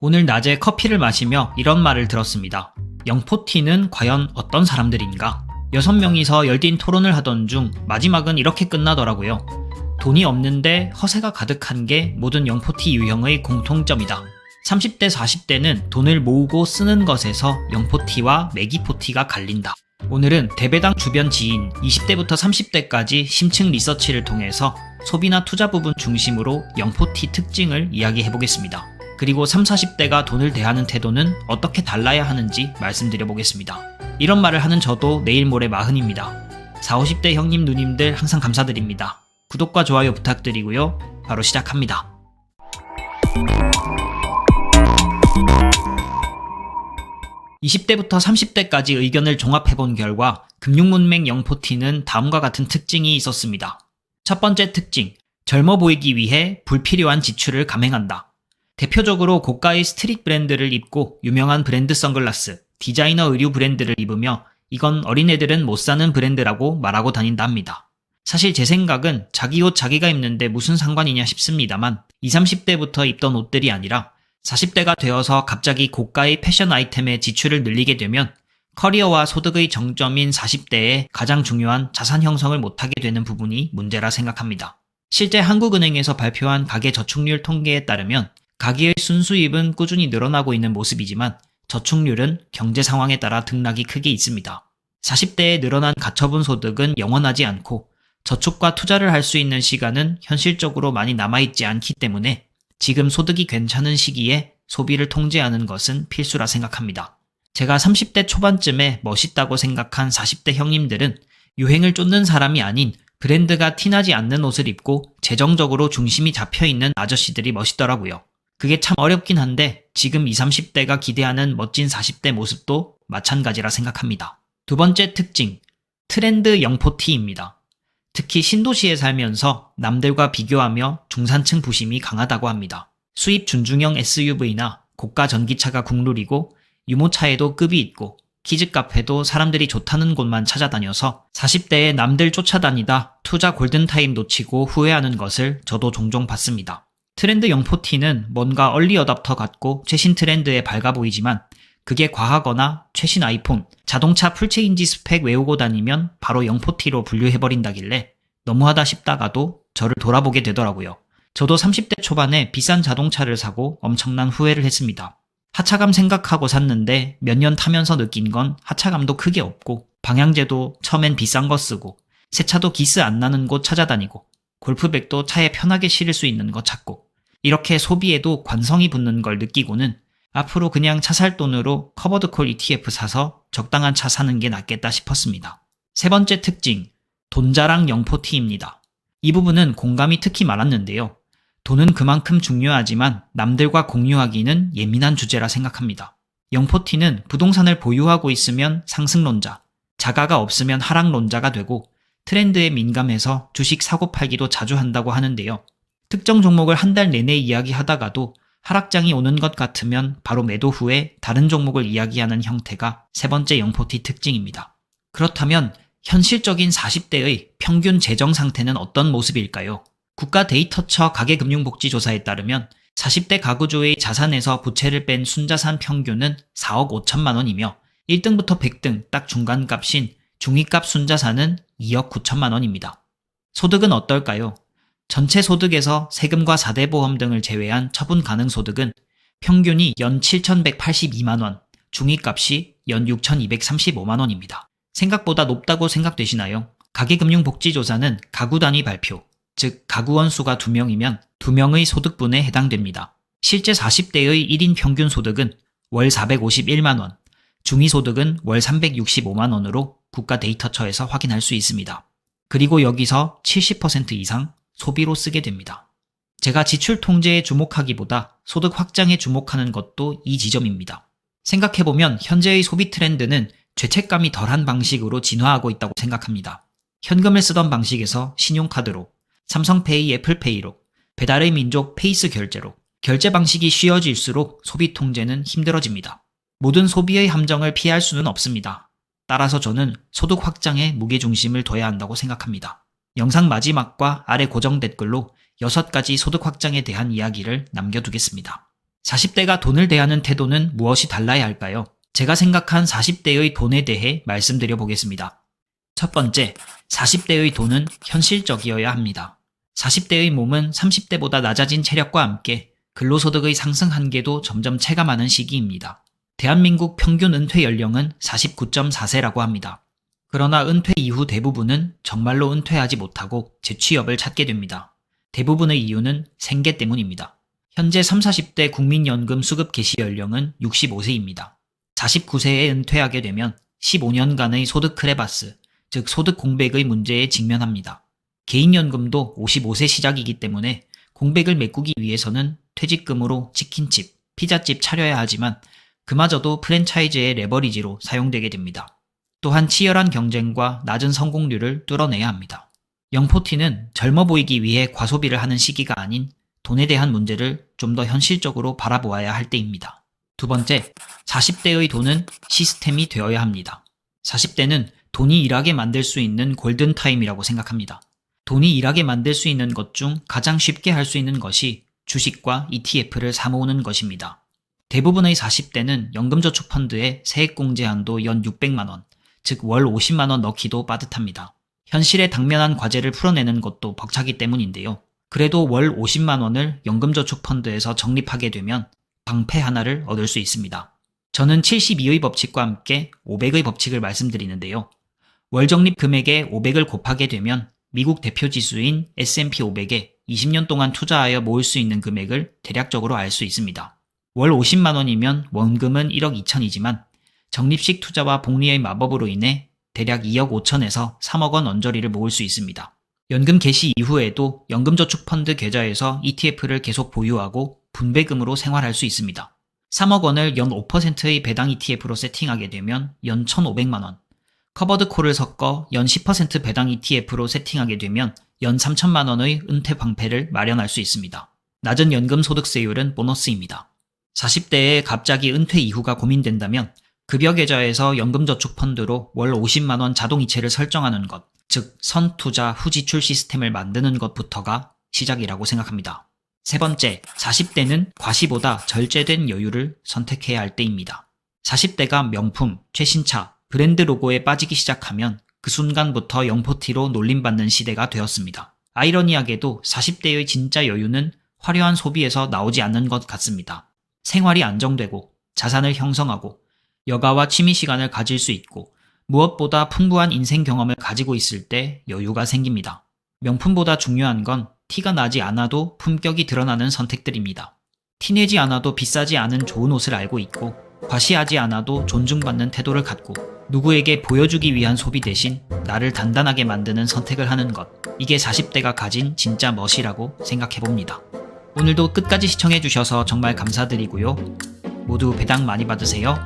오늘 낮에 커피를 마시며 이런 말을 들었습니다. 영포티는 과연 어떤 사람들인가? 여섯 명이서 열띤 토론을 하던 중 마지막은 이렇게 끝나더라고요. 돈이 없는데 허세가 가득한 게 모든 영포티 유형의 공통점이다. 30대, 40대는 돈을 모으고 쓰는 것에서 영포티와 매기포티가 갈린다. 오늘은 대배당 주변 지인 20대부터 30대까지 심층 리서치를 통해서 소비나 투자 부분 중심으로 영포티 특징을 이야기해 보겠습니다. 그리고 3, 40대가 돈을 대하는 태도는 어떻게 달라야 하는지 말씀드려 보겠습니다. 이런 말을 하는 저도 내일 모레 마흔입니다. 4, 50대 형님 누님들 항상 감사드립니다. 구독과 좋아요 부탁드리고요. 바로 시작합니다. (20대부터 30대까지) 의견을 종합해본 결과 금융문맹 영포티는 다음과 같은 특징이 있었습니다. 첫 번째 특징, 젊어 보이기 위해 불필요한 지출을 감행한다. 대표적으로 고가의 스트릿 브랜드를 입고 유명한 브랜드 선글라스, 디자이너 의류 브랜드를 입으며 이건 어린애들은 못 사는 브랜드라고 말하고 다닌다 합니다. 사실 제 생각은 자기 옷 자기가 입는데 무슨 상관이냐 싶습니다만 20, 30대부터 입던 옷들이 아니라 40대가 되어서 갑자기 고가의 패션 아이템에 지출을 늘리게 되면 커리어와 소득의 정점인 40대에 가장 중요한 자산 형성을 못하게 되는 부분이 문제라 생각합니다. 실제 한국은행에서 발표한 가계 저축률 통계에 따르면 가계의 순수입은 꾸준히 늘어나고 있는 모습이지만 저축률은 경제 상황에 따라 등락이 크게 있습니다. 40대에 늘어난 가처분 소득은 영원하지 않고 저축과 투자를 할 수 있는 시간은 현실적으로 많이 남아있지 않기 때문에 지금 소득이 괜찮은 시기에 소비를 통제하는 것은 필수라 생각합니다. 제가 30대 초반쯤에 멋있다고 생각한 40대 형님들은 유행을 쫓는 사람이 아닌 브랜드가 티나지 않는 옷을 입고 재정적으로 중심이 잡혀 있는 아저씨들이 멋있더라고요. 그게 참 어렵긴 한데 지금 20, 30대가 기대하는 멋진 40대 모습도 마찬가지라 생각합니다. 두 번째 특징, 트렌드 영포티입니다. 특히 신도시에 살면서 남들과 비교하며 중산층 부심이 강하다고 합니다. 수입 준중형 SUV나 고가 전기차가 국룰이고 유모차에도 급이 있고 키즈 카페도 사람들이 좋다는 곳만 찾아다녀서 40대에 남들 쫓아다니다 투자 골든타임 놓치고 후회하는 것을 저도 종종 봤습니다. 트렌드 영포티는 뭔가 얼리 어답터 같고 최신 트렌드에 밝아 보이지만 그게 과하거나 최신 아이폰, 자동차 풀체인지 스펙 외우고 다니면 바로 영포티로 분류해버린다길래 너무하다 싶다가도 저를 돌아보게 되더라고요. 저도 30대 초반에 비싼 자동차를 사고 엄청난 후회를 했습니다. 하차감 생각하고 샀는데 몇 년 타면서 느낀 건 하차감도 크게 없고 방향제도 처음엔 비싼 거 쓰고 세차도 기스 안 나는 곳 찾아다니고 골프백도 차에 편하게 실을 수 있는 거 찾고 이렇게 소비에도 관성이 붙는 걸 느끼고는 앞으로 그냥 차 살 돈으로 커버드콜 ETF 사서 적당한 차 사는 게 낫겠다 싶었습니다. 세 번째 특징, 돈자랑 영포티입니다. 이 부분은 공감이 특히 많았는데요. 돈은 그만큼 중요하지만 남들과 공유하기는 예민한 주제라 생각합니다. 영포티는 부동산을 보유하고 있으면 상승론자, 자가가 없으면 하락론자가 되고 트렌드에 민감해서 주식 사고 팔기도 자주 한다고 하는데요. 특정 종목을 한 달 내내 이야기하다가도 하락장이 오는 것 같으면 바로 매도 후에 다른 종목을 이야기하는 형태가 세 번째 영포티 특징입니다. 그렇다면 현실적인 40대의 평균 재정 상태는 어떤 모습일까요? 국가 데이터처 가계금융복지조사에 따르면 40대 가구주의 자산에서 부채를 뺀 순자산 평균은 4억 5천만 원이며 1등부터 100등 딱 중간값인 중위값 순자산은 2억 9천만 원입니다. 소득은 어떨까요? 전체 소득에서 세금과 4대 보험 등을 제외한 처분 가능 소득은 평균이 연 7,182만 원, 중위값이 연 6,235만 원입니다. 생각보다 높다고 생각되시나요? 가계금융복지조사는 가구 단위 발표, 즉 가구원 수가 2명이면 2명의 소득분에 해당됩니다. 실제 40대의 1인 평균 소득은 월 451만 원, 중위소득은 월 365만 원으로 국가 데이터처에서 확인할 수 있습니다. 그리고 여기서 70% 이상 소비로 쓰게 됩니다. 제가 지출 통제에 주목하기보다 소득 확장에 주목하는 것도 이 지점입니다. 생각해보면 현재의 소비 트렌드는 죄책감이 덜한 방식으로 진화하고 있다고 생각합니다. 현금을 쓰던 방식에서 신용카드로, 삼성페이, 애플페이로, 배달의 민족 페이스 결제로, 결제 방식이 쉬워질수록 소비 통제는 힘들어집니다. 모든 소비의 함정을 피할 수는 없습니다. 따라서 저는 소득 확장에 무게중심을 둬야 한다고 생각합니다. 영상 마지막과 아래 고정 댓글로 6가지 소득 확장에 대한 이야기를 남겨두겠습니다. 40대가 돈을 대하는 태도는 무엇이 달라야 할까요? 제가 생각한 40대의 돈에 대해 말씀드려 보겠습니다. 첫 번째, 40대의 돈은 현실적이어야 합니다. 40대의 몸은 30대보다 낮아진 체력과 함께 근로소득의 상승 한계도 점점 체감하는 시기입니다. 대한민국 평균 은퇴 연령은 49.4세라고 합니다. 그러나 은퇴 이후 대부분은 정말로 은퇴하지 못하고 재취업을 찾게 됩니다. 대부분의 이유는 생계 때문입니다. 현재 3, 40대 국민연금 수급 개시 연령은 65세입니다. 49세에 은퇴하게 되면 15년간의 소득 크레바스, 즉 소득 공백의 문제에 직면합니다. 개인연금도 55세 시작이기 때문에 공백을 메꾸기 위해서는 퇴직금으로 치킨집, 피자집 차려야 하지만 그마저도 프랜차이즈의 레버리지로 사용되게 됩니다. 또한 치열한 경쟁과 낮은 성공률을 뚫어내야 합니다. 영포티는 젊어 보이기 위해 과소비를 하는 시기가 아닌 돈에 대한 문제를 좀 더 현실적으로 바라보아야 할 때입니다. 두 번째, 40대의 돈은 시스템이 되어야 합니다. 40대는 돈이 일하게 만들 수 있는 골든타임이라고 생각합니다. 돈이 일하게 만들 수 있는 것 중 가장 쉽게 할 수 있는 것이 주식과 ETF를 사모으는 것입니다. 대부분의 40대는 연금저축펀드에 세액공제 한도 연 600만원, 즉 월 50만원 넣기도 빠듯합니다. 현실에 당면한 과제를 풀어내는 것도 벅차기 때문인데요. 그래도 월 50만원을 연금저축펀드에서 적립하게 되면 방패 하나를 얻을 수 있습니다. 저는 72의 법칙과 함께 500의 법칙을 말씀드리는데요. 월 적립 금액에 500을 곱하게 되면 미국 대표 지수인 S&P 500에 20년 동안 투자하여 모을 수 있는 금액을 대략적으로 알 수 있습니다. 월 50만 원이면 원금은 1억 2천이지만 적립식 투자와 복리의 마법으로 인해 대략 2억 5천에서 3억 원 언저리를 모을 수 있습니다. 연금 개시 이후에도 연금저축펀드 계좌에서 ETF를 계속 보유하고 분배금으로 생활할 수 있습니다. 3억 원을 연 5%의 배당 ETF로 세팅하게 되면 연 1,500만 원, 커버드 콜을 섞어 연 10% 배당 ETF로 세팅하게 되면 연 3천만 원의 은퇴 방패를 마련할 수 있습니다. 낮은 연금 소득세율은 보너스입니다. 40대에 갑자기 은퇴 이후가 고민된다면 급여 계좌에서 연금저축펀드로 월 50만 원 자동이체를 설정하는 것, 즉 선투자 후지출 시스템을 만드는 것부터가 시작이라고 생각합니다. 세 번째, 40대는 과시보다 절제된 여유를 선택해야 할 때입니다. 40대가 명품, 최신차, 브랜드 로고에 빠지기 시작하면 그 순간부터 영포티로 놀림받는 시대가 되었습니다. 아이러니하게도 40대의 진짜 여유는 화려한 소비에서 나오지 않는 것 같습니다. 생활이 안정되고 자산을 형성하고 여가와 취미 시간을 가질 수 있고 무엇보다 풍부한 인생 경험을 가지고 있을 때 여유가 생깁니다. 명품보다 중요한 건 티가 나지 않아도 품격이 드러나는 선택들입니다. 티내지 않아도 비싸지 않은 좋은 옷을 알고 있고 과시하지 않아도 존중받는 태도를 갖고 누구에게 보여주기 위한 소비 대신 나를 단단하게 만드는 선택을 하는 것. 이게 40대가 가진 진짜 멋이라고 생각해 봅니다. 오늘도 끝까지 시청해 주셔서 정말 감사드리고요. 모두 배당 많이 받으세요.